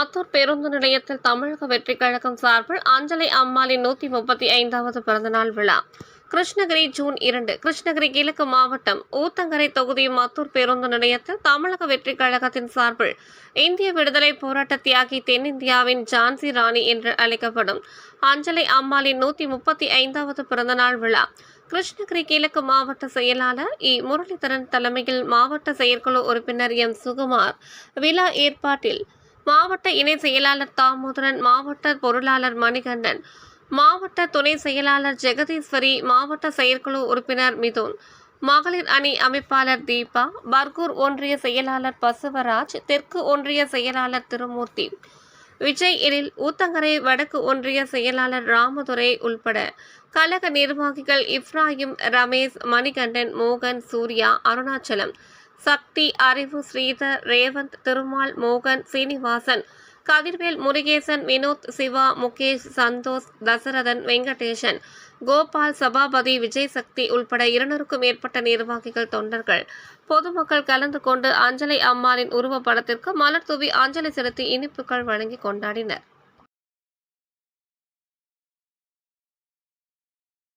மாத்தூர் பேருந்து நிலையத்தில் தமிழக வெற்றி கழகம் சார்பில் அஞ்சலி அம்மாளின் நூற்றி முப்பத்தி ஐந்தாவது பிறந்தநாள் விழா. கிருஷ்ணகிரி ஜூன் இரண்டு கிருஷ்ணகிரி கிழக்கு மாவட்டம் ஊத்தங்கரை தொகுதி மத்தூர் பேருந்து நிலையத்தில் தமிழக வெற்றி கழகத்தின் சார்பில் இந்திய விடுதலை போராட்ட தியாகி தென்னிந்தியாவின் ஜான்சி ராணி என்று அழைக்கப்படும் அஞ்சலி அம்மாளின் நூற்றி முப்பத்தி ஐந்தாவது பிறந்தநாள் விழா. கிருஷ்ணகிரி கிழக்கு மாவட்ட செயலாளர் இ. முரளிதரன் தலைமையில் மாவட்ட செயற்குழு உறுப்பினர் எம். சுகுமார். விழா ஏற்பாட்டில் மாவட்ட இணை செயலாளர் தாமோதரன் மாவட்ட பொருளாளர் மணிகண்டன் மாவட்ட துணை செயலாளர் ஜெகதீஸ்வரி மாவட்ட செயற்குழு உறுப்பினர் மிதுன் மகளிர் அணி அமைப்பாளர் தீபா பர்கூர் ஒன்றிய செயலாளர் பசுவராஜ் தெற்கு ஒன்றிய செயலாளர் திருமூர்த்தி விஜய் எழில் ஊத்தங்கரை வடக்கு ஒன்றிய செயலாளர் ராமதுரை உள்பட கழக நிர்வாகிகள் இப்ராஹிம் ரமேஷ் மணிகண்டன் மோகன் சூர்யா அருணாச்சலம் சக்தி அறிவு ஸ்ரீதர் ரேவந்த் திருமால் மோகன் சீனிவாசன் கதிர்வேல் முருகேசன் வினோத் சிவா முகேஷ் சந்தோஷ் தசரதன் வெங்கடேசன் கோபால் சபாபதி விஜய் சக்தி உள்பட இருநூறுக்கும் மேற்பட்ட நிர்வாகிகள் தொண்டர்கள். பொதுமக்கள் கலந்து கொண்டு அஞ்சலி அம்மாளின் உருவப்படத்திற்கு மலர் தூவி அஞ்சலி செலுத்தி இனிப்புகள் வழங்கி கொண்டாடினர்.